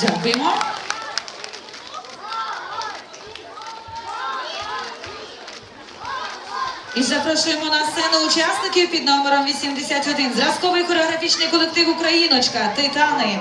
Дякуємо. І запрошуємо на сцену учасників під номером 81. Зразковий хореографічний колектив Україночка Титани.